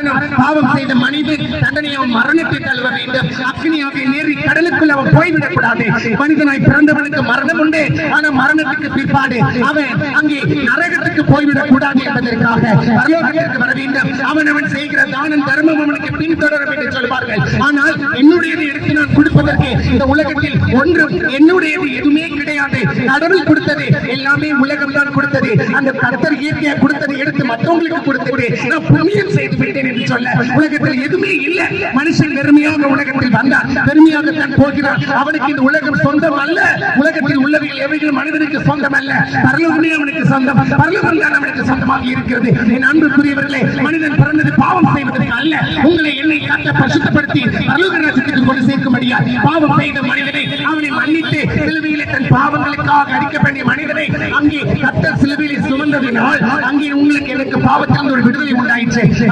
பாவம் செய்த மனிதன் தண்டனை அவன் மரணத்தை தழுவ வேண்டும். அக்னியாக நேரி கடலுக்குள் அவன் போய்விடக் கூடாது மனிதனாய் பிறந்தவனுக்கு மரணம் உண்டு. ஆனா மரணத்துக்கு பிற்பாடு அவன் அங்கே நரகத்துக்கு போய்விடக் கூடாது என்பதற்காக பரலோகத்திற்கு வர வேண்டும். அவன் அவன் செய்கிற தானம் தர்மம் அவனுக்கு பின்தொடரும் என்று சொல்வார்கள். ஆனால் என்னுடையது எடுத்து நான் கொடுப்பதற்கு இந்த உலகத்தில் ஒன்றும் என்னுடையது எதுவுமே கிடையாது. கடவுள் கொடுத்தது எல்லாமே உலகம் தான் கொடுத்தது. அந்த கர்த்தர் இயற்கையா கொடுத்ததை எடுத்து மற்றவங்களுக்கு கொடுத்துட்டு நான் புண்ணியம் செய்து விட்டேன் என்று சொல்ல உலகத்தில் எதுவுமே இல்லை. மனுஷன் பெருமையாக உலகத்தில் வந்தான். பெருமையாக தான் போகிறான். அவனுக்கு இந்த உலகம் சொந்தம் அல்ல உலகத்தில் உள்ளவைகள் எவைகள் மனிதனுக்கு சொந்தம் அல்ல பரலோகமே அவனுக்கு சொந்தம். பரலோகம் தான் அவனுக்கு சொந்தமாக இருக்கிறது. என் அன்புக்குரியவர்களே மனிதன் பிறந்தது பாவம் செய்வதற்கு அல்ல. உங்களை என்னை காட்ட பசுத்தப்படுத்தி பரலோக ராஜ்யத்துக்கு கொண்டு சேர்க்கும்படியா? பாவம் செய்த மனிதனை அவனை மன்னித்து சிலுவையிலே தன் பாவங்களுக்காக அடிக்க வேண்டிய மனிதனை அங்கே கத்த சிலுவையிலே சுமந்ததினால் அங்கே உங்களுக்கு எனக்கு பாவத்தில் ஒரு விடுதலை உண்டாயிற்று.